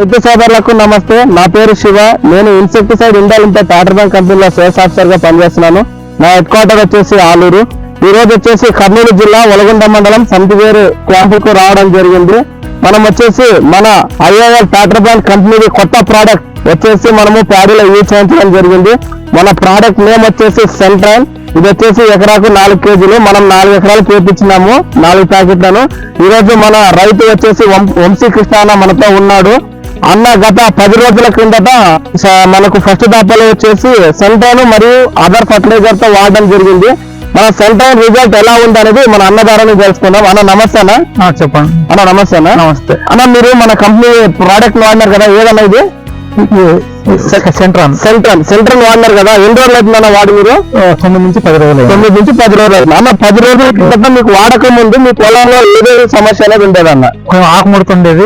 రైతు సోదరులకు నమస్తే. నా పేరు శివ. నేను ఇన్సెక్టిసైడ్ ఇండియా లిమిటెడ్ టాటర్ బ్యాంక్ కంపెనీలో సేల్స్ ఆఫీసర్గా పనిచేస్తున్నాను. నా హెడ్ క్వార్టర్ వచ్చేసి ఆలూరు. ఈ రోజు వచ్చేసి కర్నూలు జిల్లా ఒలగొండ మండలం సంతివేరు క్యాంపుకు రావడం జరిగింది. మనం వచ్చేసి మన ఐఏఎల్ టాటర్ బ్యాంక్ కంపెనీ కొత్త ప్రోడక్ట్ వచ్చేసి మనము ప్యాడీలో యూజ్ చేయించడం జరిగింది. మన ప్రోడక్ట్ నేమ్ వచ్చేసి సెంట్రైన్ ఇది వచ్చేసి ఎకరాకు నాలుగు కేజీలు. మనం నాలుగు ఎకరాలు చేపించినాము నాలుగు ప్యాకెట్లను. ఈ రోజు మన రైతు వచ్చేసి వం- వంశీ కృష్ణ మనతో ఉన్నాడు. అన్న గత పది రోజుల క్రిందట మనకు ఫస్ట్ దప్పలో వచ్చేసి సెంట్రైన్ మరియు అదర్ ఫర్టిలైజర్తో వాడడం జరిగింది. మన సెంట్రైన్ రిజల్ట్ ఎలా ఉంది అనేది మన అన్న ద్వారా తెలుసుకుందాం. అన్న నమస్తే అన్న. చెప్పండి. అన్న నమస్తే అన్న. నమస్తే. అన్న మీరు మన కంపెనీ ప్రోడక్ట్ వాడినారు కదా ఏదన్నా ఇది సెంట్రాన్ సెంట్రన్ సెంట్రన్ వాడినారు కదా. ఎన్ని రోజులు అవుతుందన్న వాడి మీరు? తొమ్మిది నుంచి పది రోజులు. తొమ్మిది నుంచి పది రోజులు. అవుతుంది అన్న పది రోజుల క్రితం మీకు వాడక ముందు మీ పొలంలో ఏదో సమస్య అనేది ఉండేదన్న కొంచెం ఆకుముడత ఉండేది.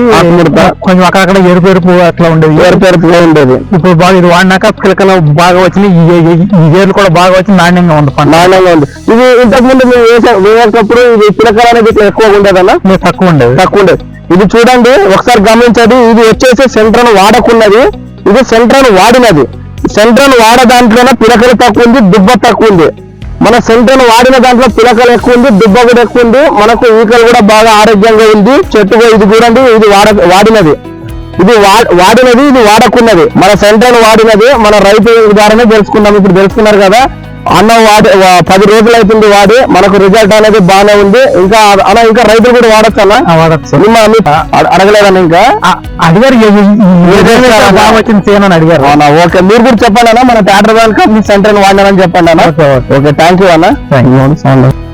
కొంచెం అక్కడక్కడ ఎరుపు ఎరుపు అట్లా ఉండేది. పేరుగా ఉండేది. ఇప్పుడు బాగా ఇది వాడినాక పిలకలు బాగా వచ్చినాయి. ఈ- వేర్లు కూడా బాగా వచ్చి నాణ్యంగా ఉంది పంట. నాణ్యంగా ఉంది. ఇది ఇంతకు ముందు మేము వేసే వేసేటప్పుడు ఇది పిలకలు అనేది ఇట్లా ఎక్కువ ఉండేదన్న ఇది తక్కువ ఉండేది. తక్కువ ఉండేది. ఇది చూడండి ఒకసారి గమనించండి. ఇది వచ్చేసి సెంట్రన్ వాడకున్నది. ఇది సెంట్రల్ వాడినది సెంట్రల్ వాడ దాంట్లోనే పిలకలు తక్కువ ఉంది దుబ్బ తక్కువ ఉంది. మన సెంట్రల్ వాడిన దాంట్లో పిలకలు ఎక్కువ ఉంది దుబ్బ కూడా ఎక్కువ ఉంది. మనకు ఈకలు కూడా బాగా ఆరోగ్యంగా ఉంది. చెట్టు ఇది చూడండి ఇది వాడ వాడినది. ఇది వాడినది ఇది వాడకున్నది. మన సెంట్రల్ వాడినది మన రైతు ద్వారానే తెలుసుకున్నాం ఇప్పుడు తెలుసుకున్నారు కదా అన్న వాడి పది రోజులు అవుతుంది వాడి మనకు రిజల్ట్ అనేది బాగానే ఉంది ఇంకా అన్న ఇంకా రైతులు కూడా వాడచ్చు అన్న వాడచ్చు నిన్న అడగలేదన్న ఇంకా అడిగారు వచ్చింది అడిగారు అవునా ఓకే మీరు కూడా చెప్పండి అన్న మన థియేటర్ బ్యాంక్ సెంటర్ వాడినారని చెప్పండి అన్న ఓకే, థ్యాంక్ యూ అన్న Thank you.